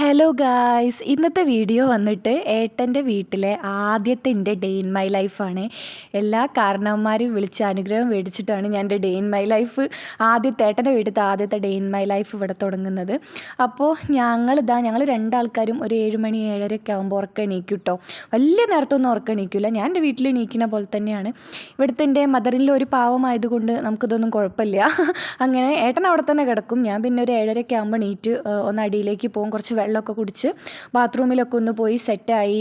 Hello guys ഇന്നത്തെ video വന്നിട്ട് ഏട്ടന്റെ വീട്ടിലെ ആദ്യത്തെ എന്റെ ഡേ ഇൻ മൈ ലൈഫാണ് എല്ലാ കാരണവന്മാരും വിളിച്ച് അനുഗ്രഹം മേടിച്ചിട്ടാണ് ഞാൻ എന്റെ ഡേ ഇൻ മൈ ലൈഫ് ആദ്യത്തെ ഏട്ടന്റെ വീട്ടിലത്തെ ആദ്യത്തെ ഡേ ഇൻ മൈ ലൈഫ് ഇവിടെ തുടങ്ങുന്നത്. അപ്പോൾ ഞങ്ങളിതാ ഞങ്ങൾ രണ്ടാൾക്കാരും ഒരു ഏഴ് മണി ഏഴരയൊക്കെ ആകുമ്പോൾ ഉറക്കം എണീക്കും കേട്ടോ വലിയ നേരത്തൊന്നും ഉറക്കം എണീക്കില്ല ഞാൻ എന്റെ വീട്ടിൽ എണീക്കുന്ന പോലെ തന്നെയാണ്. ഇവിടുത്തെ എന്റെ മദറിന്റെ ഒരു പാവമായതുകൊണ്ട് നമുക്കിതൊന്നും കുഴപ്പമില്ല. അങ്ങനെ ഏട്ടൻ അവിടെ തന്നെ കിടക്കും. ഞാൻ പിന്നെ ഒരു ഏഴരയൊക്കെ ആകുമ്പോൾ എണീറ്റ് ഒന്ന് അടിയിലേക്ക് പോകും. കുറച്ച് വെള്ളമൊക്കെ കുടിച്ച് ബാത്റൂമിലൊക്കെ ഒന്ന് പോയി സെറ്റായി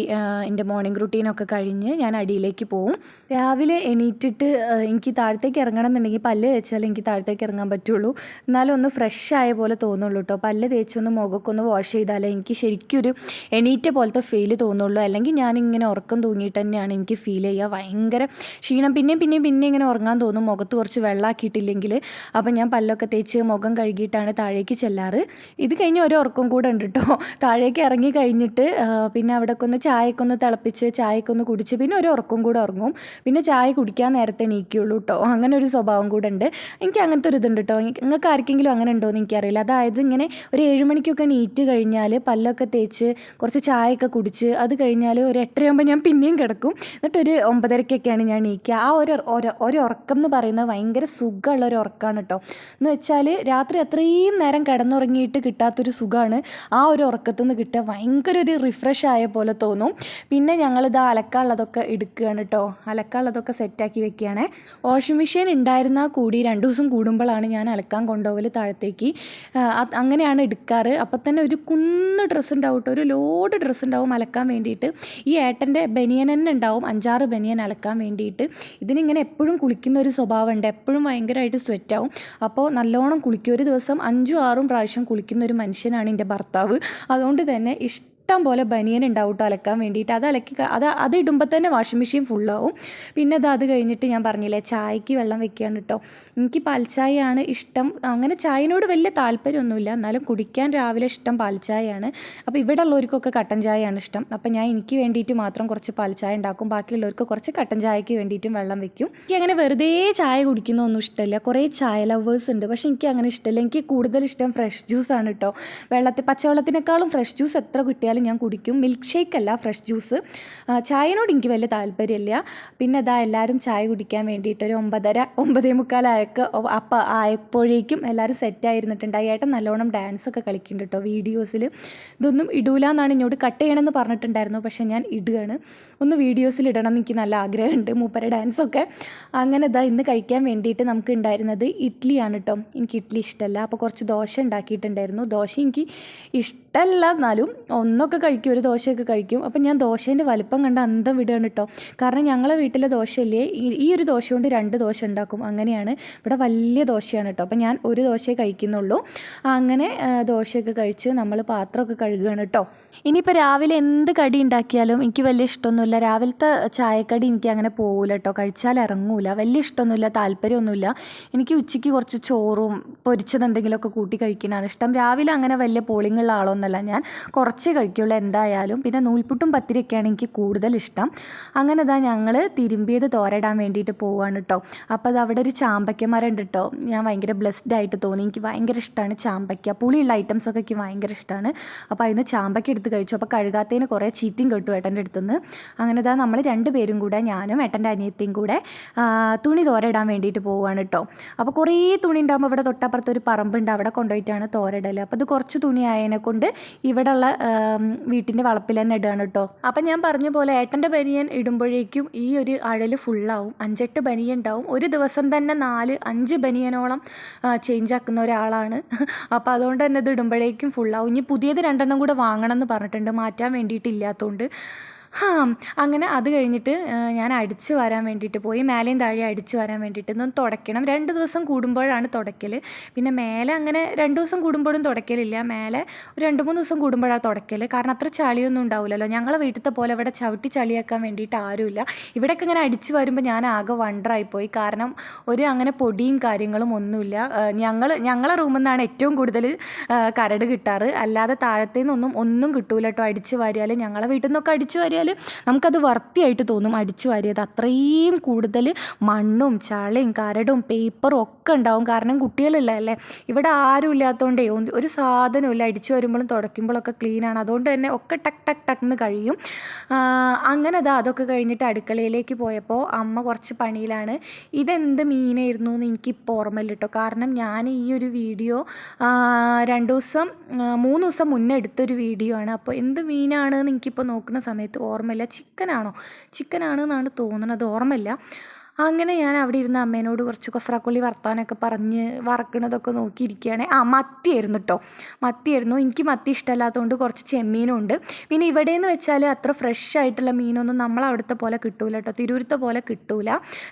എന്റെ മോർണിംഗ് റുട്ടീനൊക്കെ കഴിഞ്ഞ് ഞാൻ അടിയിലേക്ക് പോവും. രാവിലെ എണീറ്റിട്ട് എനിക്ക് താഴത്തേക്ക് ഇറങ്ങണം എന്നുണ്ടെങ്കിൽ പല്ല് തേച്ചാലേ എനിക്ക് താഴത്തേക്ക് ഇറങ്ങാൻ പറ്റുള്ളൂ. എന്നാലും ഒന്ന് ഫ്രഷ് ആയ പോലെ തോന്നുള്ളൂ കേട്ടോ പല്ല് തേച്ചൊന്ന് മുഖമൊക്കെ ഒന്ന് വാഷ് ചെയ്താലേ എനിക്ക് ശരിക്കും ഒരു എണീറ്റ പോലത്തെ ഫീൽ തോന്നുള്ളൂ. അല്ലെങ്കിൽ ഞാനിങ്ങനെ ഉറക്കം തൂങ്ങിയിട്ട് തന്നെയാണ് എനിക്ക് ഫീൽ ചെയ്യുക. ഭയങ്കര ക്ഷീണം. പിന്നെയും പിന്നെയും പിന്നെ ഇങ്ങനെ ഉറങ്ങാൻ തോന്നും. മുഖത്ത് കുറച്ച് വെള്ളമാക്കിയിട്ടില്ലെങ്കിൽ അപ്പം ഞാൻ പല്ലൊക്കെ തേച്ച് മുഖം കഴുകിയിട്ടാണ് താഴേക്ക് ചെല്ലാറ്. ഇത് കഴിഞ്ഞ് ഒരു ഉറക്കം കൂടെ ഉണ്ട് കേട്ടോ താഴേക്ക് ഇറങ്ങി കഴിഞ്ഞിട്ട് പിന്നെ അവിടെയൊക്കെ ഒന്ന് ചായയൊക്കെ ഒന്ന് തിളപ്പിച്ച് ചായയൊക്കെ ഒന്ന് കുടിച്ച് പിന്നെ ഒരു ഉറക്കം കൂടെ ഉറങ്ങും. പിന്നെ ചായ കുടിക്കാൻ നേരത്തെ എണീക്കുള്ളൂ കേട്ടോ അങ്ങനെ ഒരു സ്വഭാവം കൂടെ ഉണ്ട്. എനിക്ക് അങ്ങനത്തെ ഒരു ഇതുണ്ട് കേട്ടോ നിങ്ങൾക്ക് ആർക്കെങ്കിലും അങ്ങനെ ഉണ്ടോ എന്ന് എനിക്കറിയില്ല. അതായത് ഇങ്ങനെ ഒരു ഏഴ് മണിക്കൊക്കെ നീറ്റ് കഴിഞ്ഞാൽ പല്ലൊക്കെ തേച്ച് കുറച്ച് ചായയൊക്കെ കുടിച്ച് അത് കഴിഞ്ഞാൽ ഒരു എട്ടരയാകുമ്പോൾ ഞാൻ പിന്നെയും കിടക്കും. എന്നിട്ട് ഒരു ഒമ്പതരക്കൊക്കെയാണ് ഞാൻ എണീക്കുക. ആ ഒരു ഒരു ഉറക്കം എന്ന് പറയുന്നത് ഭയങ്കര സുഖമുള്ള ഒരു ഉറക്കമാണ് കേട്ടോ എന്ന് വെച്ചാൽ രാത്രി അത്രയും നേരം കിടന്നുറങ്ങിയിട്ട് കിട്ടാത്തൊരു സുഖമാണ് ആ ഒരു ഉറക്കത്തു നിന്ന് കിട്ടുക ഭയങ്കര ഒരു റിഫ്രഷ് ആയ പോലെ തോന്നും. പിന്നെ ഞങ്ങളിത് അലക്കാനുള്ളതൊക്കെ എടുക്കുകയാണ് കേട്ടോ അലക്കാനുള്ളതൊക്കെ സെറ്റാക്കി വെക്കുകയാണ് വാഷിംഗ് മെഷീൻ ഉണ്ടായിരുന്നാൽ കൂടി രണ്ട് ദിവസം കൂടുമ്പോഴാണ് ഞാൻ അലക്കാൻ കൊണ്ടുപോകൽ താഴത്തേക്ക്. അങ്ങനെയാണ് എടുക്കാറ്. അപ്പം തന്നെ ഒരു കുന്ന് ഡ്രസ്സ് ഉണ്ടാവും കേട്ടോ ഒരു ലോഡ് ഡ്രസ്സ് ഉണ്ടാവും അലക്കാൻ വേണ്ടിയിട്ട്. ഈ ഏട്ടന്റെ ബനിയൻ തന്നെ ഉണ്ടാവും അഞ്ചാറ് ബനിയൻ അലക്കാൻ വേണ്ടിയിട്ട്. ഇതിനിങ്ങനെ എപ്പോഴും കുളിക്കുന്ന ഒരു സ്വഭാവമുണ്ട് എപ്പോഴും ഭയങ്കരമായിട്ട് സ്വെറ്റാവും അപ്പോൾ നല്ലോണം കുളിക്കും. ഒരു ദിവസം അഞ്ചും ആറും പ്രാവശ്യം കുളിക്കുന്ന ഒരു മനുഷ്യനാണ് എന്റെ ഭർത്താവ്. അതുകൊണ്ട് തന്നെ ഇഷ്ടം പോലെ ബനിയൻ ഉണ്ടാവും കേട്ടോ അലക്കാൻ വേണ്ടിയിട്ട്. അത് അലക്കി അത് അത് ഇടുമ്പോൾ തന്നെ വാഷിംഗ് മെഷീൻ ഫുള്ളാവും പിന്നെ അത് അത് കഴിഞ്ഞിട്ട് ഞാൻ പറഞ്ഞില്ലേ ചായക്ക് വെള്ളം വെക്കുകയാണ് കേട്ടോ എനിക്ക് പാൽച്ചായയാണ് ഇഷ്ടം. അങ്ങനെ ചായനോട് വലിയ താല്പര്യമൊന്നുമില്ല. എന്നാലും കുടിക്കാൻ രാവിലെ ഇഷ്ടം പാൽച്ചായയാണ് അപ്പോൾ ഇവിടെ ഉള്ളവർക്കൊക്കെ കട്ടൻ ചായയാണ് ഇഷ്ടം. അപ്പോൾ ഞാൻ എനിക്ക് വേണ്ടിയിട്ട് മാത്രം കുറച്ച് പാൽച്ചായ ഉണ്ടാക്കും. ബാക്കിയുള്ളവർക്ക് കുറച്ച് കട്ടൻ ചായക്ക് വേണ്ടിയിട്ടും വെള്ളം വെക്കും. എനിക്ക് അങ്ങനെ വെറുതെ ചായ കുടിക്കുന്നൊന്നും ഇഷ്ടമില്ല കുറേ ചായ ലവേഴ്സ് ഉണ്ട്. പക്ഷേ എനിക്ക് അങ്ങനെ ഇഷ്ടമില്ല എനിക്ക് കൂടുതൽ ഇഷ്ടം ഫ്രഷ് ജ്യൂസാണ് കേട്ടോ വെള്ളത്തിൽ പച്ചവെള്ളത്തിനേക്കാളും ഫ്രഷ് ജ്യൂസ് എത്ര കിട്ടിയാലും ഞാൻ കുടിക്കും. മിൽക്ക് ഷേക്ക് അല്ല ഫ്രഷ് ജ്യൂസ്. ആ, ചായനോട് എനിക്ക് വലിയ താല്പര്യമില്ല. പിന്നെ അതാ എല്ലാവരും ചായ കുടിക്കാൻ വേണ്ടിയിട്ട് ഒരു ഒമ്പതര ഒമ്പതേ മുക്കാലായൊക്കെ അപ്പം ആയപ്പോഴേക്കും എല്ലാവരും സെറ്റായിരുന്നിട്ടുണ്ട് ഏട്ടൻ നല്ലോണം ഡാൻസ് ഒക്കെ കളിക്കുന്നുണ്ട് കേട്ടോ വീഡിയോസിൽ ഇതൊന്നും ഇടൂല എന്നാണ് എന്നോട് കട്ട് ചെയ്യണമെന്ന് പറഞ്ഞിട്ടുണ്ടായിരുന്നു. പക്ഷേ ഞാൻ ഇടുകയാണ്. ഒന്ന് വീഡിയോസിൽ ഇടണം എനിക്ക് നല്ല ആഗ്രഹമുണ്ട് മൂപ്പര ഡാൻസൊക്കെ അങ്ങനെ ഇതാ ഇന്ന് കഴിക്കാൻ വേണ്ടിയിട്ട് നമുക്ക് ഉണ്ടായിരുന്നത് ഇഡ്ഡലിയാണ് കേട്ടോ എനിക്ക് ഇഡ്ഡലി ഇഷ്ടമല്ല അപ്പോൾ കുറച്ച് ദോശ ഉണ്ടാക്കിയിട്ടുണ്ടായിരുന്നു ദോശ എനിക്ക് ഇഷ്ടമല്ല എന്നാലും ഒന്നൊക്കെ കഴിക്കും ഒരു ദോശയൊക്കെ കഴിക്കും. അപ്പം ഞാൻ ദോശേന്റെ വലിപ്പം കണ്ട് അന്തം വിടുകയാണ് കേട്ടോ കാരണം ഞങ്ങളെ വീട്ടിലെ ദോശയില്ലേ ഈ- ഒരു ദോശ കൊണ്ട് രണ്ട് ദോശ ഉണ്ടാക്കും. അങ്ങനെയാണ് ഇവിടെ വലിയ ദോശയാണ് കേട്ടോ അപ്പം ഞാൻ ഒരു ദോശയെ കഴിക്കുന്നുള്ളൂ. അങ്ങനെ ദോശയൊക്കെ കഴിച്ച് നമ്മൾ പാത്രമൊക്കെ കഴുകുകയാണ് കേട്ടോ ഇനിയിപ്പോൾ രാവിലെ എന്ത് കടി ഉണ്ടാക്കിയാലും എനിക്ക് വലിയ ഇഷ്ടമൊന്നുമില്ല. രാവിലത്തെ ചായക്കടി എനിക്ക് അങ്ങനെ പോകില്ല കേട്ടോ കഴിച്ചാൽ ഇറങ്ങൂല. വലിയ ഇഷ്ടമൊന്നുമില്ല താല്പര്യമൊന്നുമില്ല. എനിക്ക് ഉച്ചയ്ക്ക് കുറച്ച് ചോറും പൊരിച്ചത് എന്തെങ്കിലുമൊക്കെ കൂട്ടി കഴിക്കാനാണ് ഇഷ്ടം. രാവിലെ അങ്ങനെ വലിയ പോളിങ്ങുള്ള ആളൊന്നുമല്ല ഞാൻ കുറച്ച് കഴിക്കുള്ളൂ എന്തായാലും. പിന്നെ നൂൽപുട്ടും പത്തിരിയൊക്കെയാണ് എനിക്ക് കൂടുതൽ ഇഷ്ടം. അങ്ങനെ ഇതാ ഞങ്ങൾ തിരുമ്പിയത് തോരയിടാൻ വേണ്ടിയിട്ട് പോവാണ് കേട്ടോ അപ്പോൾ അത് അവിടെ ഒരു ചാമ്പയ്ക്ക മരം ഉണ്ട് കേട്ടോ ഞാൻ ഭയങ്കര ബ്ലെസ്ഡ് ആയിട്ട് തോന്നി. എനിക്ക് ഭയങ്കര ഇഷ്ടമാണ് ചാമ്പയ്ക്ക. പുളിയുള്ള ഐറ്റംസൊക്കെ എനിക്ക് ഭയങ്കര ഇഷ്ടമാണ് അപ്പോൾ അതിന് ചാമ്പയ്ക്ക എടുത്ത് കഴിച്ചു. അപ്പോൾ കഴുകാത്തതിന് കുറേ ചീത്തയും കേട്ടു ഏട്ടന്റെ അടുത്തുനിന്ന് അങ്ങനെ ഇതാ നമ്മൾ രണ്ട് പേരും കൂടെ ഞാനും ഏട്ടന്റെ അനിയത്തിയും കൂടെ തുണി തോരയിടാൻ വേണ്ടിയിട്ട് പോവുകയാണ് കേട്ടോ അപ്പോൾ കുറേ തുണി ഉണ്ടാകുമ്പോൾ ഇവിടെ തൊട്ടപ്പുറത്ത് ഒരു പറമ്പുണ്ട് അവിടെ കൊണ്ടുപോയിട്ടാണ് തോരയിടൽ അപ്പോൾ ഇത് കുറച്ച് തുണി ആയതിനെ കൊണ്ട് ഇവിടെയുള്ള വീട്ടിന്റെ വളപ്പിൽ തന്നെ ഇടുകയാണ് കേട്ടോ. അപ്പം ഞാൻ പറഞ്ഞ പോലെ ഏട്ടന്റെ ബനിയൻ ഇടുമ്പോഴേക്കും ഈ ഒരു അഴൽ ഫുള്ളാവും. അഞ്ചെട്ട് ബനിയൻ ഉണ്ടാവും. ഒരു ദിവസം തന്നെ നാല് അഞ്ച് ബനിയനോളം ചേഞ്ച് ആക്കുന്ന ഒരാളാണ്. അപ്പോൾ അതുകൊണ്ട് തന്നെ ഇത് ഇടുമ്പോഴേക്കും ഫുള്ളാവും ഇനി പുതിയത് രണ്ടെണ്ണം കൂടെ വാങ്ങണം എന്ന് പറഞ്ഞിട്ടുണ്ട്. മാറ്റാൻ വേണ്ടിയിട്ടില്ലാത്തതുകൊണ്ട് ഹാ അങ്ങനെ അത് കഴിഞ്ഞിട്ട് ഞാൻ അടിച്ചു വരാൻ വേണ്ടിയിട്ട് പോയി മേലെയും താഴെ അടിച്ചു വരാൻ വേണ്ടിയിട്ട് ഒന്ന് തുടയ്ക്കണം. രണ്ട് ദിവസം കൂടുമ്പോഴാണ് തുടയ്ക്കൽ പിന്നെ മേലെ അങ്ങനെ രണ്ട് ദിവസം കൂടുമ്പോഴും തുടയ്ക്കലില്ല. മേലെ ഒരു രണ്ട് മൂന്ന് ദിവസം കൂടുമ്പോഴാണ് തുടയ്ക്കൽ കാരണം അത്ര ചളിയൊന്നും ഉണ്ടാവില്ലല്ലോ. ഞങ്ങളെ വീട്ടിലത്തെ പോലെ ഇവിടെ ചവിട്ടി ചളിയാക്കാൻ വേണ്ടിയിട്ട് ആരുമില്ല. ഇവിടെയൊക്കെ ഇങ്ങനെ അടിച്ചു വരുമ്പോൾ ഞാൻ ആകെ വണ്ടറായിപ്പോയി കാരണം ഒരു അങ്ങനെ പൊടിയും കാര്യങ്ങളും ഒന്നുമില്ല. ഞങ്ങൾ ഞങ്ങളെ റൂമിൽ നിന്നാണ് ഏറ്റവും കൂടുതൽ കരട് കിട്ടാറ്. അല്ലാതെ താഴത്തേന്നൊന്നും ഒന്നും കിട്ടൂല കേട്ടോ. അടിച്ചു വാരിയാൽ ഞങ്ങളെ വീട്ടിൽ നിന്നൊക്കെ അടിച്ചു വാരിയാൽ വാരിയാൽ നമുക്കത് വർത്തിയായിട്ട് തോന്നും. അടിച്ചു വാരിയത് അത്രയും കൂടുതൽ മണ്ണും ചളയും കരടും പേപ്പറും ഒക്കെ ഉണ്ടാവും. കാരണം കുട്ടികളുള്ളതല്ലേ ഇവിടെ ആരും ഇല്ലാത്തതുകൊണ്ടേ ഒരു സാധനമില്ല. അടിച്ചു വരുമ്പോഴും തുടയ്ക്കുമ്പോഴൊക്കെ ക്ലീനാണ് അതുകൊണ്ട് തന്നെ ഒക്കെ ടക്ക് ടക്ക് ടക്ക് എന്ന് കഴിയും. അങ്ങനെ അതാ അതൊക്കെ കഴിഞ്ഞിട്ട് അടുക്കളയിലേക്ക് പോയപ്പോൾ അമ്മ കുറച്ച് പണിയിലാണ്. ഇതെന്ത് മീനായിരുന്നു എന്ന് എനിക്കിപ്പോൾ ഓർമ്മയില്ല കേട്ടോ കാരണം ഞാൻ ഈ ഒരു വീഡിയോ രണ്ട് ദിവസം മൂന്ന് ദിവസം മുന്നേ എടുത്തൊരു വീഡിയോ ആണ്. അപ്പോൾ എന്ത് മീനാണ് എന്ന് എനിക്കിപ്പോൾ നോക്കുന്ന സമയത്ത് ഓർമ്മയില്ല. ചിക്കനാണോ? ചിക്കനാണ് എന്നാണ് തോന്നുന്നത് ഓർമ്മയില്ല. അങ്ങനെ ഞാൻ അവിടെ ഇരുന്ന് അമ്മേനോട് കുറച്ച് കൊസ്രാക്കൊള്ളി വർത്താനൊക്കെ പറഞ്ഞ് വറക്കണതൊക്കെ നോക്കിയിരിക്കുകയാണ്. ആ മത്തിയായിരുന്നു കേട്ടോ മത്തിയായിരുന്നു എനിക്ക് മത്തി ഇഷ്ടമല്ലാത്തതുകൊണ്ട് കുറച്ച് ചെമ്മീനുണ്ട് പിന്നെ ഇവിടെ എന്ന് വെച്ചാൽ അത്ര ഫ്രഷ് ആയിട്ടുള്ള മീനൊന്നും നമ്മൾ അവിടുത്തെ പോലെ കിട്ടൂല കേട്ടോ തിരൂരത്തെ പോലെ കിട്ടൂല.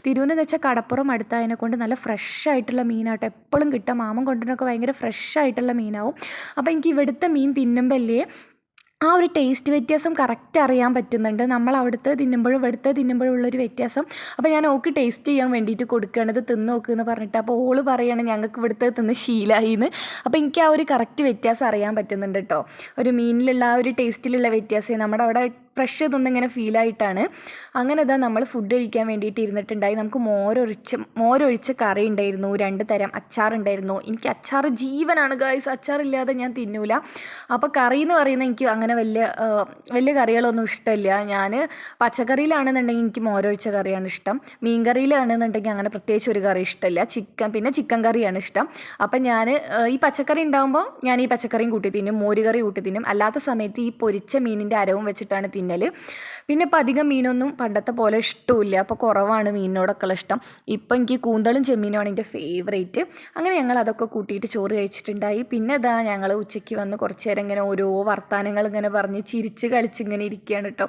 തിരൂരെന്ന് വെച്ചാൽ കടപ്പുറം അടുത്തതിനെ കൊണ്ട് നല്ല ഫ്രഷ് ആയിട്ടുള്ള മീനാട്ടോ. എപ്പോഴും കിട്ടുക മാമൻ കൊണ്ടിനൊക്കെ ഭയങ്കര ഫ്രഷ് ആയിട്ടുള്ള മീനാവും. അപ്പോൾ എനിക്ക് ഇവിടുത്തെ മീൻ തിന്നുമ്പോൾ അല്ലേ ആ ഒരു ടേസ്റ്റ് വ്യത്യാസം കറക്റ്റ് അറിയാൻ പറ്റുന്നുണ്ട്. നമ്മൾ അവിടുത്തെ തിന്നുമ്പോഴും ഇവിടുത്തെ തിന്നുമ്പോഴും ഉള്ളൊരു വ്യത്യാസം. അപ്പോൾ ഞാൻ ഓക്ക് ടേസ്റ്റ് ചെയ്യാൻ വേണ്ടിയിട്ട് കൊടുക്കുകയാണ് ഇത് തിന്ന് നോക്ക് എന്ന് പറഞ്ഞിട്ട്. അപ്പോൾ ഓൾ പറയാണ് ഞങ്ങൾക്ക് ഇവിടുത്തെ തിന്ന് ശീലമായി എന്ന് അപ്പോൾ എനിക്ക് ആ ഒരു കറക്റ്റ് വ്യത്യാസം അറിയാൻ പറ്റുന്നുണ്ട് കേട്ടോ ഒരു മീനിലുള്ള ആ ഒരു ടേസ്റ്റിലുള്ള വ്യത്യാസം നമ്മുടെ അവിടെ ഫ്രഷ് ഇതൊന്നിങ്ങനെ ഫീലായിട്ടാണ് അങ്ങനെ ഇതാ നമ്മൾ ഫുഡ് കഴിക്കാൻ വേണ്ടിയിട്ട് ഇരുന്നിട്ടുണ്ടായി. നമുക്ക് മോരൊഴിച്ച് മോരൊഴിച്ച് കറി ഉണ്ടായിരുന്നു. രണ്ട് തരം അച്ചാറുണ്ടായിരുന്നു എനിക്ക് അച്ചാർ ജീവനാണ് ഗായ്സ് അച്ചാറില്ലാതെ ഞാൻ തിന്നൂല. അപ്പോൾ കറി എന്ന് പറയുന്നത് എനിക്ക് അങ്ങനെ വലിയ വലിയ കറികളൊന്നും ഇഷ്ടമില്ല. ഞാൻ പച്ചക്കറിയിലാണെന്നുണ്ടെങ്കിൽ എനിക്ക് മോരൊഴിച്ച കറിയാണ് ഇഷ്ടം. മീൻ കറിയിലാണെന്നുണ്ടെങ്കിൽ അങ്ങനെ പ്രത്യേകിച്ച് ഒരു കറി ഇഷ്ടമില്ല. ചിക്കൻ പിന്നെ ചിക്കൻ കറിയാണ് ഇഷ്ടം. അപ്പം ഞാൻ ഈ പച്ചക്കറി ഉണ്ടാകുമ്പോൾ ഞാൻ ഈ പച്ചക്കറിയും കൂട്ടി തിന്നും മോരുകറി കൂട്ടി തിന്നും. അല്ലാത്ത സമയത്ത് ഈ പൊരിച്ച മീനിന്റെ അരവും വെച്ചിട്ടാണ് തിന്നൽ പിന്നെ ഇപ്പം അധികം മീനൊന്നും പണ്ടത്തെ പോലെ ഇഷ്ടമില്ല അപ്പോൾ കുറവാണ് മീനിനോടൊക്കെയുള്ള ഇഷ്ടം. ഇപ്പം എനിക്ക് കൂന്തളും ചെമ്മീനുമാണ് എന്റെ ഫേവറേറ്റ് അങ്ങനെ ഞങ്ങൾ അതൊക്കെ കൂട്ടിയിട്ട് ചോറ് കഴിച്ചിട്ടുണ്ടായി. പിന്നെ ഇതാ ഞങ്ങൾ ഉച്ചയ്ക്ക് വന്ന് കുറച്ച് നേരം ഇങ്ങനെ ഓരോ വർത്തമാനങ്ങൾ ഇങ്ങനെ പറഞ്ഞ് ചിരിച്ച് കളിച്ച് ഇങ്ങനെ ഇരിക്കുകയാണ് കേട്ടോ.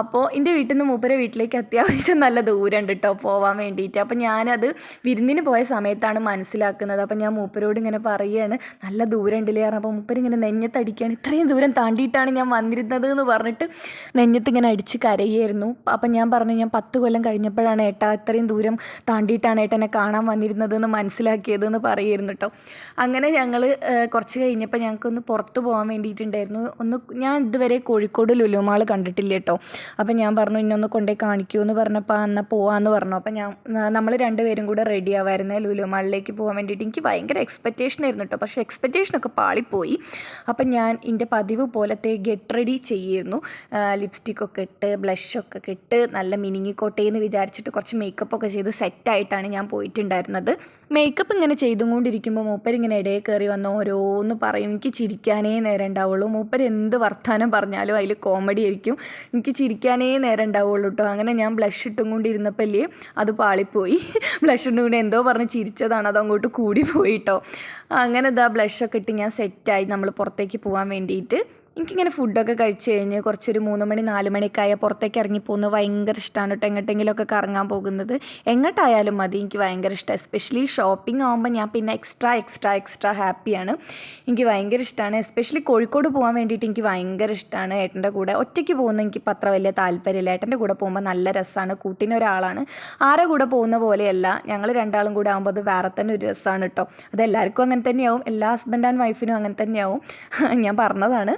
അപ്പോൾ എന്റെ വീട്ടിൽ നിന്ന് മൂപ്പരെ വീട്ടിലേക്ക് അത്യാവശ്യം നല്ല ദൂരമുണ്ട് കേട്ടോ പോവാൻ വേണ്ടിയിട്ട്. അപ്പോൾ ഞാനത് വിരുന്നിന് പോയ സമയത്താണ് മനസ്സിലാക്കുന്നത്. അപ്പോൾ ഞാൻ മൂപ്പരോട് ഇങ്ങനെ പറയുകയാണ് നല്ല ദൂരം ഉണ്ടല്ലേ കാരണം അപ്പോൾ മൂപ്പരിങ്ങനെ നെഞ്ഞത്തടിക്കുകയാണ്. ഇത്രയും ദൂരം താണ്ടിയിട്ടാണ് ഞാൻ വന്നിരുന്നത് എന്ന് പറഞ്ഞിട്ട് നെഞ്ഞത്ത് ഇങ്ങനെ അടിച്ച് കരയായിരുന്നു അപ്പം ഞാൻ പറഞ്ഞു ഞാൻ പത്ത് കൊല്ലം കഴിഞ്ഞപ്പോഴാണ് ഏട്ടാ ഇത്രയും ദൂരം താണ്ടിയിട്ടാണ് ഏട്ടനെ കാണാൻ വന്നിരുന്നത് എന്ന് മനസ്സിലാക്കിയത് എന്ന് പറയുമായിരുന്നു കേട്ടോ അങ്ങനെ ഞങ്ങൾ കുറച്ച് കഴിഞ്ഞപ്പോൾ ഞങ്ങൾക്കൊന്ന് പുറത്ത് പോകാൻ വേണ്ടിയിട്ടുണ്ടായിരുന്നു. ഒന്ന് ഞാൻ ഇതുവരെ കോഴിക്കോട് ലുലുമാൾ കണ്ടിട്ടില്ല കേട്ടോ അപ്പം ഞാൻ പറഞ്ഞു ഇന്നൊന്ന് കൊണ്ടേ കാണിക്കൂ. എന്ന് പറഞ്ഞപ്പോൾ എന്നാൽ പോവാന്ന് പറഞ്ഞു. അപ്പം ഞാൻ നമ്മൾ രണ്ടുപേരും കൂടെ റെഡി ആവായിരുന്നേ ലുലുമാളിലേക്ക് പോകാൻ വേണ്ടിയിട്ട്. എനിക്ക് ഭയങ്കര എക്സ്പെക്റ്റേഷൻ ആയിരുന്നു കേട്ടോ പക്ഷേ എക്സ്പെക്റ്റേഷനൊക്കെ പാളിപ്പോയി. അപ്പം ഞാൻ എന്റെ പതിവ് പോലത്തെ ഗെറ്റ് റെഡി ചെയ്യായിരുന്നു ലിപ്സ്റ്റിക്കൊക്കെ ഇട്ട് ബ്ലഷൊക്കെ ഇട്ട് നല്ല മിനിങ്ങിക്കോട്ടെ എന്ന് വിചാരിച്ചിട്ട് കുറച്ച് മേക്കപ്പൊക്കെ ചെയ്ത് സെറ്റായിട്ടാണ് ഞാൻ പോയിട്ടുണ്ടായിരുന്നത്. മേക്കപ്പ് ഇങ്ങനെ ചെയ്തുകൊണ്ടിരിക്കുമ്പോൾ മൂപ്പർ ഇങ്ങനെ ഇടയിൽ കയറി വന്ന ഓരോന്ന് പറയും എനിക്ക് ചിരിക്കാനേ നേരം ഉണ്ടാവുള്ളൂ. മൂപ്പർ എന്ത് വർത്തമാനം പറഞ്ഞാലും അതിൽ കോമഡി ആയിരിക്കും. എനിക്ക് ചിരിക്കാനേ നേരം ഉണ്ടാവുള്ളൂ കേട്ടോ അങ്ങനെ ഞാൻ ബ്ലഷ് ഇട്ടും കൊണ്ടിരുന്നപ്പോൾ അല്ലേ അത് പാളിപ്പോയി. ബ്ലഷ് ഇട്ടും കൂടി എന്തോ പറഞ്ഞ് ചിരിച്ചതാണ് അത് അങ്ങോട്ട് കൂടി പോയിട്ടോ അങ്ങനെ ഇതാ ബ്ലഷൊക്കെ ഇട്ട് ഞാൻ സെറ്റായി നമ്മൾ പുറത്തേക്ക് പോകാൻ വേണ്ടിയിട്ട്. എനിക്കിങ്ങനെ ഫുഡൊക്കെ കഴിച്ച് കഴിഞ്ഞ് കുറച്ചൊരു മൂന്ന് മണി നാല് മണിയൊക്കെ പുറത്തേക്ക് ഇറങ്ങി പോകുന്നത് ഭയങ്കര ഇഷ്ടമാണ് കേട്ടോ. എങ്ങോട്ടെങ്കിലുമൊക്കെ കറങ്ങാൻ പോകുന്നത്. എങ്ങോട്ടായാലും മതി. എനിക്ക് ഭയങ്കര ഇഷ്ടമാണ് എസ്പെഷ്യലി ഷോപ്പിംഗ് ആകുമ്പോൾ ഞാൻ പിന്നെ എക്സ്ട്രാ എക്സ്ട്രാ എക്സ്ട്രാ ഹാപ്പിയാണ് എനിക്ക് ഭയങ്കര ഇഷ്ടമാണ് എസ്പെഷ്യലി കോഴിക്കോട് പോകാൻ വേണ്ടിയിട്ട് എനിക്ക് ഭയങ്കര ഇഷ്ടമാണ് ഏട്ടന്റെ കൂടെ. ഒറ്റയ്ക്ക് പോകുന്ന എനിക്ക് അത്ര വലിയ താല്പര്യമില്ല. ഏട്ടന്റെ കൂടെ പോകുമ്പോൾ നല്ല രസമാണ് കൂട്ടിനൊരാളാണ്. ആരെ കൂടെ പോകുന്ന പോലെയല്ല. ഞങ്ങൾ രണ്ടാളും കൂടെ ആകുമ്പോൾ അത് വേറെ തന്നെ ഒരു രസമാണ് കേട്ടോ. അത് എല്ലാവർക്കും അങ്ങനെ തന്നെയാവും. എല്ലാ ഹസ്ബൻഡ് ആൻഡ് വൈഫിനും അങ്ങനെ തന്നെയാവും. ഞാൻ പറഞ്ഞതാണ്.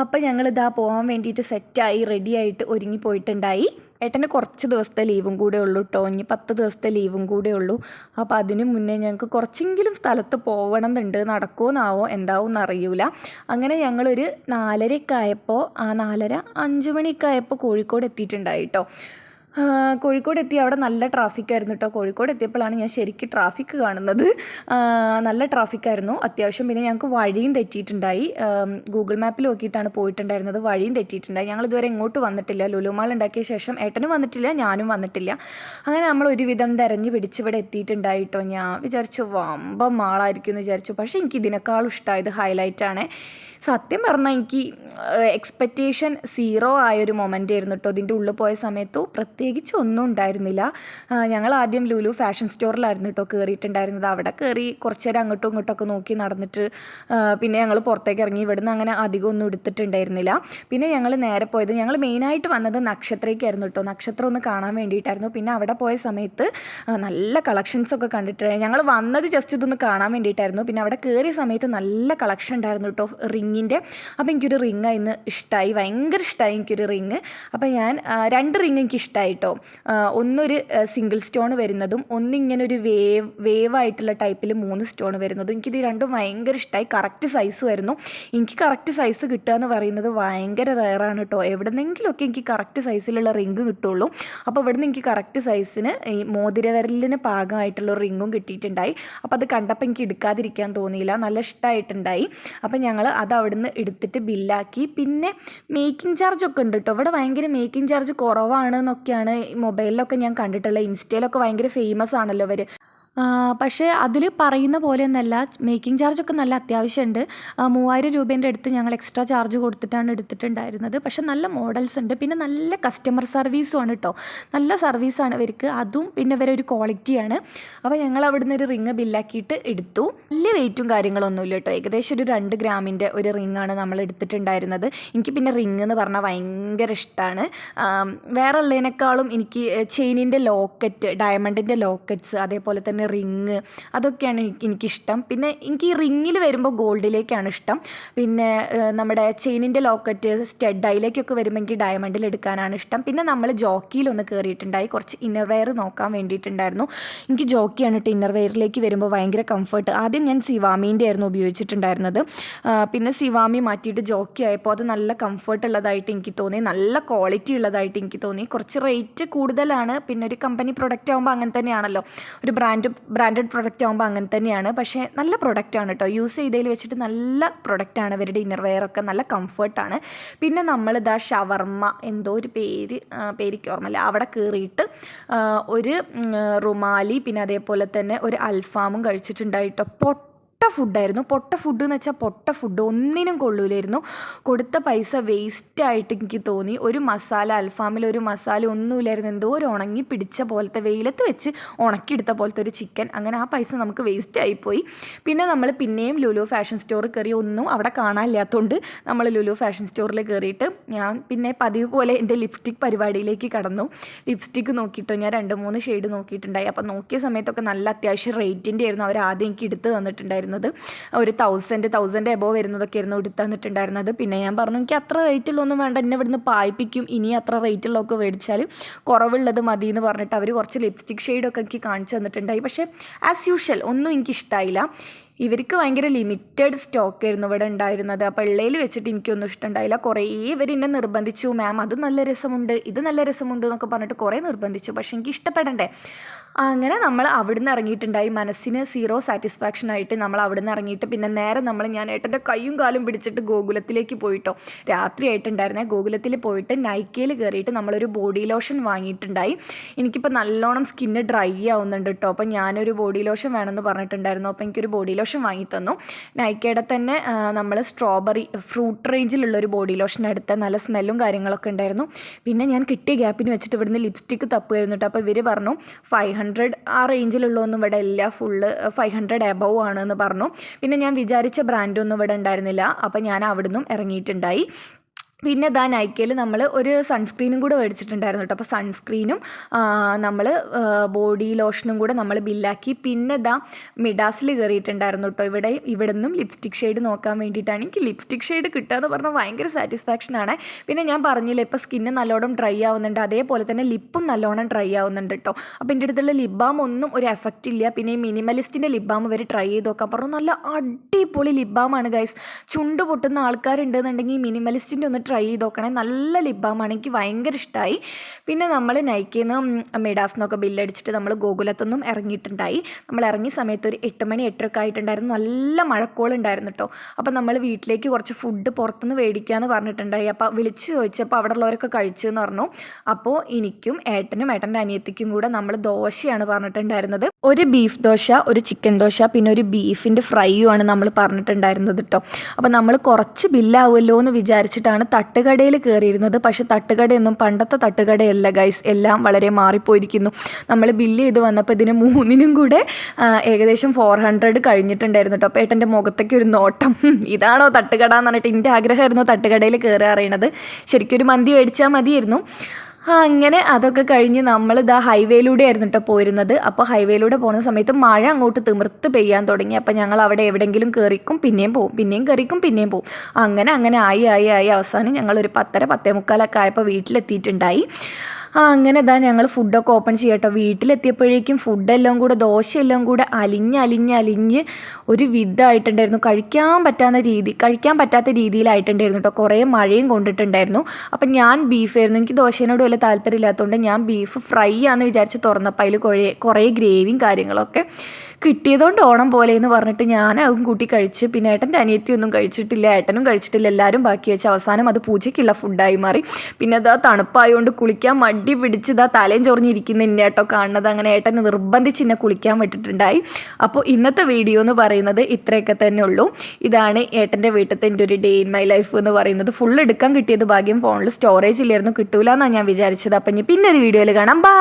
അപ്പോൾ ഞങ്ങളിതാ പോകാൻ വേണ്ടിയിട്ട് സെറ്റായി റെഡിയായിട്ട് ഒരുങ്ങി പോയിട്ടുണ്ടായി. ഏട്ടന് കുറച്ച് ദിവസത്തെ ലീവും കൂടെ ഉള്ളൂ കേട്ടോ ഇനി പത്ത് ദിവസത്തെ ലീവും കൂടെ ഉള്ളൂ. അപ്പോൾ അതിന് മുന്നേ ഞങ്ങൾക്ക് കുറച്ചെങ്കിലും സ്ഥലത്ത് പോകണം എന്നുണ്ട് നടക്കുമെന്നാവോ എന്താവും എന്നറിയൂല അങ്ങനെ ഞങ്ങളൊരു നാലരക്കായപ്പോൾ ആ നാലര അഞ്ച് മണിക്കായപ്പോൾ കോഴിക്കോട് എത്തിയിട്ടുണ്ടായി കേട്ടോ ആ, കോഴിക്കോട് എത്തി അവിടെ നല്ല ട്രാഫിക്കായിരുന്നു കേട്ടോ കോഴിക്കോട് എത്തിയപ്പോഴാണ് ഞാൻ ശരിക്കും ട്രാഫിക് കാണുന്നത്. നല്ല ട്രാഫിക് ആയിരുന്നു അത്യാവശ്യം പിന്നെ ഞങ്ങൾക്ക് വഴിയും തെറ്റിയിട്ടുണ്ടായി. ഗൂഗിൾ മാപ്പിൽ നോക്കിയിട്ടാണ് പോയിട്ടുണ്ടായിരുന്നത്. വഴിയും തെറ്റിയിട്ടുണ്ടായി. ഞങ്ങൾ ഇതുവരെ എങ്ങോട്ട് വന്നിട്ടില്ല. ലുലുമാൾ ഉണ്ടാക്കിയ ശേഷം ഏട്ടനും വന്നിട്ടില്ല ഞാനും വന്നിട്ടില്ല. അങ്ങനെ നമ്മൾ ഒരുവിധം തെരഞ്ഞു പിടിച്ച് ഇവിടെ എത്തിയിട്ടുണ്ടായി ഞാൻ വിചാരിച്ചു വമ്പം മാളായിരിക്കും എന്ന് വിചാരിച്ചു. പക്ഷേ എനിക്ക് ഇതിനേക്കാളും ഇഷ്ടമായത് ഹൈലൈറ്റാണ് സത്യം പറഞ്ഞാൽ എനിക്ക് എക്സ്പെക്റ്റേഷൻ സീറോ ആയൊരു മൊമെന്റ് ആയിരുന്നു കേട്ടോ ഇതിന്റെ ഉള്ളിൽ പോയ സമയത്തു പ്രത്യേകിച്ച് ഒന്നും ഉണ്ടായിരുന്നില്ല. ഞങ്ങൾ ആദ്യം ലുലു ഫാഷൻ സ്റ്റോറിലായിരുന്നു കേട്ടോ കയറിയിട്ടുണ്ടായിരുന്നത് അവിടെ കയറി കുറച്ച് നേരം അങ്ങോട്ടും ഇങ്ങോട്ടും ഒക്കെ നോക്കി നടന്നിട്ട് പിന്നെ ഞങ്ങൾ പുറത്തേക്ക് ഇറങ്ങി. ഇവിടുന്ന് അങ്ങനെ അധികം ഒന്നും എടുത്തിട്ടുണ്ടായിരുന്നില്ല. പിന്നെ ഞങ്ങൾ നേരെ പോയത് ഞങ്ങൾ മെയിനായിട്ട് വന്നത് നക്ഷത്രയ്ക്കായിരുന്നു കേട്ടോ നക്ഷത്രം ഒന്ന് കാണാൻ വേണ്ടിയിട്ടായിരുന്നു. പിന്നെ അവിടെ പോയ സമയത്ത് നല്ല കളക്ഷൻസ് ഒക്കെ കണ്ടിട്ടുണ്ടായിരുന്നു ഞങ്ങൾ വന്നത് ജസ്റ്റ് ഇതൊന്ന് കാണാൻ വേണ്ടിയിട്ടായിരുന്നു. പിന്നെ അവിടെ കയറിയ സമയത്ത് നല്ല കളക്ഷൻ ഉണ്ടായിരുന്നു കേട്ടോ റിങ്ങിന്റെ അപ്പോൾ എനിക്കൊരു റിങ് അതിന് ഇഷ്ടമായി ഭയങ്കര ഇഷ്ടമായി എനിക്കൊരു റിങ് അപ്പോൾ ഞാൻ രണ്ട് റിങ് എനിക്ക് ഇഷ്ടമായി കേട്ടോ ഒന്നൊരു സിംഗിൾ സ്റ്റോൺ വരുന്നതും ഒന്നിങ്ങനെ ഒരു വേവ് വേവ് ആയിട്ടുള്ള ടൈപ്പിൽ മൂന്ന് സ്റ്റോൺ വരുന്നതും എനിക്കിത് രണ്ടും ഭയങ്കര ഇഷ്ടമായി കറക്റ്റ് സൈസ് വരുന്നു. എനിക്ക് കറക്റ്റ് സൈസ് കിട്ടുക എന്ന് പറയുന്നത് ഭയങ്കര റയറാണ് കേട്ടോ എവിടെന്നെങ്കിലുമൊക്കെ എനിക്ക് കറക്റ്റ് സൈസിലുള്ള റിങ് കിട്ടുള്ളൂ. അപ്പോൾ ഇവിടുന്ന് എനിക്ക് കറക്റ്റ് സൈസിന് ഈ മോതിരവരലിന് പാകമായിട്ടുള്ള റിങ്ങും കിട്ടിയിട്ടുണ്ടായി. അപ്പോൾ അത് കണ്ടപ്പോൾ എനിക്ക് എടുക്കാതിരിക്കാൻ തോന്നിയില്ല. നല്ല ഇഷ്ടമായിട്ടുണ്ടായി അപ്പോൾ ഞങ്ങൾ അത് അവിടുന്ന് എടുത്തിട്ട് ബില്ലാക്കി. പിന്നെ മേക്കിംഗ് ചാർജ് ഒക്കെ ഉണ്ട് കേട്ടോ ഇവിടെ ഭയങ്കര മേക്കിംഗ് ചാർജ് കുറവാണ് എന്നൊക്കെയാണ് മൊബൈലിലൊക്കെ ഞാൻ കണ്ടിട്ടുള്ളത്. ഇൻസ്റ്റയിലൊക്കെ ഭയങ്കര ഫേമസ് ആണല്ലോ അവർ പക്ഷേ അതിൽ പറയുന്ന പോലെയൊന്നല്ല മേക്കിംഗ് ചാർജൊക്കെ നല്ല അത്യാവശ്യമുണ്ട്. മൂവായിരം രൂപേന്റെ അടുത്ത് ഞങ്ങൾ എക്സ്ട്രാ ചാർജ് കൊടുത്തിട്ടാണ് എടുത്തിട്ടുണ്ടായിരുന്നത്. പക്ഷെ നല്ല മോഡൽസ് ഉണ്ട്. പിന്നെ നല്ല കസ്റ്റമർ സർവീസും ആണ് കേട്ടോ നല്ല സർവീസാണ് ഇവർക്ക്. അതും പിന്നെ ഇവരെ ഒരു ക്വാളിറ്റിയാണ് അപ്പോൾ ഞങ്ങൾ അവിടുന്ന് ഒരു റിങ് ബില്ലാക്കിയിട്ട് എടുത്തു. വലിയ വെയിറ്റും കാര്യങ്ങളൊന്നുമില്ല കേട്ടോ ഏകദേശം ഒരു രണ്ട് ഗ്രാമിന്റെ ഒരു റിങ്ങാണ് നമ്മൾ എടുത്തിട്ടുണ്ടായിരുന്നത്. എനിക്ക് പിന്നെ റിങ് എന്ന് പറഞ്ഞാൽ ഭയങ്കര ഇഷ്ടമാണ്. വേറെ ഉള്ളതിനേക്കാളും എനിക്ക് ചെയിനിന്റെ ലോക്കറ്റ് ഡയമണ്ടിന്റെ ലോക്കറ്റ്സ് അതേപോലെ തന്നെ റിങ് അതൊക്കെയാണ് എനിക്ക് എനിക്കിഷ്ടം. പിന്നെ എനിക്ക് ഈ റിങ്ങിൽ വരുമ്പോൾ ഗോൾഡിലേക്കാണ് ഇഷ്ടം. പിന്നെ നമ്മുടെ ചെയിനിന്റെ ലോക്കറ്റ് സ്റ്റഡ് അതിലേക്കൊക്കെ വരുമ്പോൾ എനിക്ക് ഡയമണ്ടിൽ എടുക്കാനാണ് ഇഷ്ടം. പിന്നെ നമ്മൾ ജോക്കിയിലൊന്ന് കയറിയിട്ടുണ്ടായി കുറച്ച് ഇന്നർ വെയർ നോക്കാൻ വേണ്ടിയിട്ടുണ്ടായിരുന്നു. എനിക്ക് ജോക്കിയാണ് കേട്ടോ ഇന്നർ വെയറിലേക്ക് വരുമ്പോൾ ഭയങ്കര കംഫർട്ട് ആദ്യം ഞാൻ സിവാമീന്റെ ആയിരുന്നു ഉപയോഗിച്ചിട്ടുണ്ടായിരുന്നത്. പിന്നെ സിവാമി മാറ്റിയിട്ട് ജോക്കി ആയപ്പോൾ അത് നല്ല കംഫർട്ട് ഉള്ളതായിട്ട് എനിക്ക് തോന്നി. നല്ല ക്വാളിറ്റി ഉള്ളതായിട്ട് എനിക്ക് തോന്നി. കുറച്ച് റേറ്റ് കൂടുതലാണ്. പിന്നെ ഒരു കമ്പനി പ്രൊഡക്റ്റ് ആകുമ്പോൾ അങ്ങനെ തന്നെയാണല്ലോ. ഒരു ബ്രാൻഡ് ബ്രാൻഡഡ് പ്രൊഡക്റ്റ് ആകുമ്പോൾ അങ്ങനെ തന്നെയാണ്. പക്ഷേ നല്ല പ്രൊഡക്റ്റാണ് കേട്ടോ യൂസ് ചെയ്തതിൽ വെച്ചിട്ട് നല്ല പ്രൊഡക്റ്റാണ് ഇവരുടെ ഇന്നർ വെയർ ഒക്കെ. നല്ല കംഫർട്ടാണ് പിന്നെ നമ്മളിതാ ഷവർമ്മ എന്തോ ഒരു പേര് പേരിക്ക് ഓർമ്മയില്ല. അവിടെ കയറിയിട്ട് ഒരു റുമാലി പിന്നെ അതേപോലെ തന്നെ ഒരു അൽഫാമും കഴിച്ചിട്ടുണ്ടായിട്ടോ. പൊട്ട ഫുഡായിരുന്നു പൊട്ട ഫുഡ് എന്ന് വെച്ചാൽ പൊട്ട ഫുഡ് ഒന്നിനും കൊള്ളൂലായിരുന്നു. കൊടുത്ത പൈസ വേസ്റ്റ് ആയിട്ട് എനിക്ക് തോന്നി. ഒരു മസാല അൽഫാമിൽ ഒരു മസാല ഒന്നുമില്ലായിരുന്നു. എന്തോ ഒരു ഉണങ്ങി പിടിച്ച പോലത്തെ വെയിലത്ത് വെച്ച് ഉണക്കിയെടുത്ത പോലത്തെ ഒരു ചിക്കൻ അങ്ങനെ ആ പൈസ നമുക്ക് വേസ്റ്റ് ആയിപ്പോയി. പിന്നെ നമ്മൾ പിന്നെയും ലുലു ഫാഷൻ സ്റ്റോർ കയറി. ഒന്നും അവിടെ കാണാനില്ലാത്തതുകൊണ്ട് നമ്മൾ ലുലു ഫാഷൻ സ്റ്റോറിൽ കയറിയിട്ട് ഞാൻ പിന്നെ പതിവ് പോലെ എന്റെ ലിപ്സ്റ്റിക് പരിപാടിയിലേക്ക് കടന്നു. ലിപ്സ്റ്റിക്ക് നോക്കിയിട്ടോ ഞാൻ രണ്ട് മൂന്ന് ഷെയ്ഡ് നോക്കിയിട്ടുണ്ടായി. അപ്പോൾ നോക്കിയ സമയത്തൊക്കെ നല്ല അത്യാവശ്യം റേറ്റിന്റെ ആയിരുന്നു. അവർ ആദ്യം എനിക്ക് എടുത്ത് തന്നിട്ടുണ്ടായിരുന്നത് ഒരു തൗസൻഡ് തൗസൻഡ് എബോ വരുന്നതൊക്കെ ആയിരുന്നു എടുത്ത് തന്നിട്ടുണ്ടായിരുന്നത്. പിന്നെ ഞാൻ പറഞ്ഞു എനിക്ക് അത്ര റേറ്റുള്ളൊന്നും വേണ്ട എന്നെ ഇവിടുന്ന് പായിപ്പിക്കും. ഇനി അത്ര റേറ്റുള്ളതൊക്കെ മേടിച്ചാൽ കുറവുള്ളത് മതി എന്ന് പറഞ്ഞിട്ട് അവർ കുറച്ച് ലിപ്സ്റ്റിക് ഷെയ്ഡൊക്കെ എനിക്ക് കാണിച്ചു തന്നിട്ടുണ്ടായി. പക്ഷേ ആസ് യൂഷ്വൽ ഒന്നും എനിക്ക് ഇഷ്ടമായില്ല ഇവർക്ക് ഭയങ്കര ലിമിറ്റഡ് സ്റ്റോക്ക് ആയിരുന്നു ഇവിടെ ഉണ്ടായിരുന്നത്. അപ്പോൾ പള്ളിയിൽ വെച്ചിട്ട് എനിക്കൊന്നും ഇഷ്ടമുണ്ടായില്ല. കുറേ ഇവർ എന്നെ നിർബന്ധിച്ചു. മാം അത് നല്ല രസമുണ്ട്. ഇത് നല്ല രസമുണ്ട് എന്നൊക്കെ പറഞ്ഞിട്ട് കുറേ നിർബന്ധിച്ചു. പക്ഷെ എനിക്ക് ഇഷ്ടപ്പെടണ്ടേ. അങ്ങനെ നമ്മൾ അവിടുന്ന് ഇറങ്ങിയിട്ടുണ്ടായി. മനസ്സിന് സീറോ സാറ്റിസ്ഫാക്ഷൻ ആയിട്ട് നമ്മൾ അവിടുന്ന് ഇറങ്ങിയിട്ട് പിന്നെ നേരെ നമ്മൾ ഞാൻ ഏട്ടന്റെ കൈയും കാലും പിടിച്ചിട്ട് ഗോകുലത്തിലേക്ക് പോയിട്ടോ. രാത്രി ആയിട്ടുണ്ടായിരുന്നേ. ഗോകുലത്തിൽ പോയിട്ട് നൈക്കയിൽ കയറിയിട്ട് നമ്മളൊരു ബോഡി ലോഷൻ വാങ്ങിയിട്ടുണ്ടായി. എനിക്കിപ്പോൾ നല്ലോണം സ്കിന്ന് ഡ്രൈ ആവുന്നുണ്ട് കേട്ടോ. അപ്പോൾ ഞാനൊരു ബോഡി ലോഷൻ വേണമെന്ന് പറഞ്ഞിട്ടുണ്ടായിരുന്നു. അപ്പോൾ എനിക്കൊരു ബോഡി ലോഷൻ വാങ്ങി തന്നു. നൈക്കയുടെ തന്നെ നമ്മൾ സ്ട്രോബെറി ഫ്രൂട്ട് റേഞ്ചിലുള്ള ഒരു ബോഡി ലോഷൻ എടുത്ത നല്ല സ്മെല്ലും കാര്യങ്ങളൊക്കെ ഉണ്ടായിരുന്നു. പിന്നെ ഞാൻ കിട്ടിയ ഗ്യാപ്പിന് വെച്ചിട്ട് ഇവിടുന്ന് ലിപ്സ്റ്റിക്ക് തപ്പുമായിരുന്നു കേട്ടോ അപ്പോൾ ഇവർ പറഞ്ഞു ഫൈവ് ഹൺഡ്രഡ് ആ റേഞ്ചിലുള്ളതൊന്നും ഇവിടെ ഇല്ല. ഫുള്ള് ഫൈവ് ഹൺഡ്രഡ് എബവ് ആണ് എന്ന് പറഞ്ഞു. പിന്നെ ഞാൻ വിചാരിച്ച ബ്രാൻഡൊന്നും ഇവിടെ ഉണ്ടായിരുന്നില്ല. അപ്പോൾ ഞാൻ അവിടുന്ന് ഇറങ്ങിയിട്ടുണ്ടായി. പിന്നെ ദാ നൈക്കയിൽ നമ്മൾ ഒരു സൺസ്ക്രീനും കൂടെ മേടിച്ചിട്ടുണ്ടായിരുന്നു കേട്ടോ. അപ്പോൾ സൺസ്ക്രീനും നമ്മൾ ബോഡി ലോഷനും കൂടെ നമ്മൾ ബില്ലാക്കി പിന്നെ ദാ മിഡാസിൽ കയറിയിട്ടുണ്ടായിരുന്നു കേട്ടോ. ഇവിടെ ഇവിടെ നിന്നും ലിപ്സ്റ്റിക് ഷെയ്ഡ് നോക്കാൻ വേണ്ടിയിട്ടാണ്. എനിക്ക് ലിപ്സ്റ്റിക് ഷെയ്ഡ് കിട്ടുക എന്ന് പറഞ്ഞാൽ ഭയങ്കര സാറ്റിസ്ഫാക്ഷനാണ് പിന്നെ ഞാൻ പറഞ്ഞില്ല ഇപ്പോൾ സ്കിന്ന് നല്ലോണം ഡ്രൈ ആവുന്നുണ്ട്. അതേപോലെ തന്നെ ലിപ്പും നല്ലോണം ഡ്രൈ ആവുന്നുണ്ട് കേട്ടോ. അപ്പോൾ എന്റെ അടുത്തുള്ള ലിപ് ബാം ഒന്നും ഒരു എഫക്റ്റ് ഇല്ല. പിന്നെ ഈ മിനിമലിസ്റ്റിന്റെ ലിപ് ബാം ഇവർ ട്രൈ ചെയ്ത് നോക്കാൻ പറഞ്ഞു നല്ല അടിപൊളി ലിപ് ബാമാണ് ഗൈസ് ചുണ്ട് പൊട്ടുന്ന ആൾക്കാരുണ്ടെന്നുണ്ടെങ്കിൽ ഈ മിനിമലിസ്റ്റിന്റെ ഒന്ന് ട്രൈ ചെയ്ത് നോക്കണേ നല്ല ലിപ് ബാമാണ് എനിക്ക് ഭയങ്കര ഇഷ്ടമായി പിന്നെ നമ്മൾ നൈക്കിൽ നിന്ന് മിഡാസ് എന്നൊക്കെ ബില്ലടിച്ചിട്ട് നമ്മൾ ഗോകുലത്തൊന്നും ഇറങ്ങിയിട്ടുണ്ടായി നമ്മൾ ഇറങ്ങിയ സമയത്ത് ഒരു എട്ട് മണി എട്ടരൊക്കെ ആയിട്ടുണ്ടായിരുന്നു. നല്ല മഴക്കോളുണ്ടായിരുന്നു കേട്ടോ അപ്പോൾ നമ്മൾ വീട്ടിലേക്ക് കുറച്ച് ഫുഡ് പുറത്തുനിന്ന് മേടിക്കാമെന്ന് പറഞ്ഞിട്ടുണ്ടായി. അപ്പോൾ വിളിച്ചു ചോദിച്ചപ്പോൾ അവിടെ ഉള്ളവരൊക്കെ കഴിച്ചു എന്ന് പറഞ്ഞു. അപ്പോൾ എനിക്കും ഏട്ടനും ഏട്ടന്റെ അനിയത്തിക്കും കൂടെ നമ്മൾ ദോശയാണ് പറഞ്ഞിട്ടുണ്ടായിരുന്നത്. ഒരു ബീഫ് ദോശ ഒരു ചിക്കൻ ദോശ പിന്നെ ഒരു ബീഫിന്റെ ഫ്രൈയും ആണ് നമ്മൾ പറഞ്ഞിട്ടുണ്ടായിരുന്നത് കേട്ടോ അപ്പോൾ നമ്മൾ കുറച്ച് ബില്ലാവുമല്ലോ എന്ന് വിചാരിച്ചിട്ടാണ് തട്ടുകടയിൽ കയറിയിരുന്നത്. പക്ഷെ തട്ടുകടയൊന്നും പണ്ടത്തെ തട്ടുകടയല്ല ഗൈസ് എല്ലാം വളരെ മാറിപ്പോയിരിക്കുന്നു. നമ്മൾ ബില്ല് ചെയ്ത് വന്നപ്പോൾ ഇതിന് മൂന്നിനും കൂടെ ഏകദേശം ഫോർ ഹൺഡ്രഡ് കഴിഞ്ഞിട്ടുണ്ടായിരുന്നു കേട്ടോ അപ്പോൾ ഏട്ടന്റെ മുഖത്തേക്ക് ഒരു നോട്ടം. ഇതാണോ തട്ടുകട എന്ന് പറഞ്ഞിട്ട് എന്റെ ആഗ്രഹമായിരുന്നു തട്ടുകടയിൽ കയറി അറിയണത് ശരിക്കും ഒരു മന്തി മേടിച്ചാൽ മതിയായിരുന്നു. അങ്ങനെ അതൊക്കെ കഴിഞ്ഞ് നമ്മൾ ഇതാ ഹൈവേയിലൂടെ ആയിരുന്നു കേട്ടോ പോയിരുന്നത്. അപ്പോൾ ഹൈവേയിലൂടെ പോകുന്ന സമയത്ത് മഴ അങ്ങോട്ട് തിമിർത്ത് പെയ്യാൻ തുടങ്ങി. അപ്പോൾ ഞങ്ങൾ അവിടെ എവിടെയെങ്കിലും കയറിക്കും പിന്നെയും പോവും പിന്നെയും കയറിക്കും പിന്നെയും പോവും. അങ്ങനെ അങ്ങനെ ആയി ആയി ആയി അവസാനം ഞങ്ങളൊരു പത്തര പത്തേ മുക്കാലൊക്കെ ആയപ്പോൾ വീട്ടിലെത്തിയിട്ടുണ്ടായി. ആ അങ്ങനെ ഇതാ ഞങ്ങൾ ഫുഡൊക്കെ ഓപ്പൺ ചെയ്യട്ടോ. വീട്ടിലെത്തിയപ്പോഴേക്കും ഫുഡെല്ലാം കൂടെ ദോശയെല്ലാം കൂടെ അലിഞ്ഞ് അലിഞ്ഞ് അലിഞ്ഞ് ഒരു വിധമായിട്ടുണ്ടായിരുന്നു കഴിക്കാൻ പറ്റാത്ത രീതി കഴിക്കാൻ പറ്റാത്ത രീതിയിലായിട്ടുണ്ടായിരുന്നു കേട്ടോ കുറേ മഴയും കൊണ്ടിട്ടുണ്ടായിരുന്നു. അപ്പം ഞാൻ ബീഫായിരുന്നു എനിക്ക് ദോശേനോട് വലിയ താല്പര്യമില്ലാത്തതുകൊണ്ട് ഞാൻ ബീഫ് ഫ്രൈ ആണെന്ന് വിചാരിച്ച് തുറന്നപ്പോൾ അതിൽ കുറേ കുറേ ഗ്രേവിയും കാര്യങ്ങളൊക്കെ കിട്ടിയതുകൊണ്ട് ഓണം പോലെ എന്ന് പറഞ്ഞിട്ട് ഞാൻ അതും കൂട്ടി കഴിച്ച്. പിന്നെ ഏട്ടന്റെ അനിയത്തിയൊന്നും കഴിച്ചിട്ടില്ല. ഏട്ടനും കഴിച്ചിട്ടില്ല. എല്ലാവരും ബാക്കി വെച്ച് അവസാനം അത് പൂജയ്ക്കുള്ള ഫുഡായി മാറി. പിന്നെ അത് തണുപ്പായതുകൊണ്ട് കുളിക്കാൻ മടി പിടിച്ച് ഇതാ തലയും ചൊറിഞ്ഞിരിക്കുന്ന ഇന്നെ കേട്ടോ കാണുന്നത്. അങ്ങനെ ഏട്ടൻ നിർബന്ധിച്ച് എന്നെ കുളിക്കാൻ വിട്ടിട്ടുണ്ടായി. അപ്പോൾ ഇന്നത്തെ വീഡിയോ എന്ന് പറയുന്നത് ഇത്രയൊക്കെ തന്നെ ഉള്ളൂ. ഇതാണ് ഏട്ടന്റെ വീട്ടിലത്തെ എന്റെ ഒരു ഡേ ഇൻ മൈ ലൈഫ് എന്ന് പറയുന്നത്. ഫുൾ എടുക്കാൻ കിട്ടിയത് ഭാഗ്യം ഫോണിൽ സ്റ്റോറേജ് ഇല്ലായിരുന്നു. കിട്ടൂല എന്നാണ് ഞാൻ വിചാരിച്ചത്. അപ്പം ഇനി പിന്നെ ഒരു വീഡിയോയിൽ കാണാം. ബൈ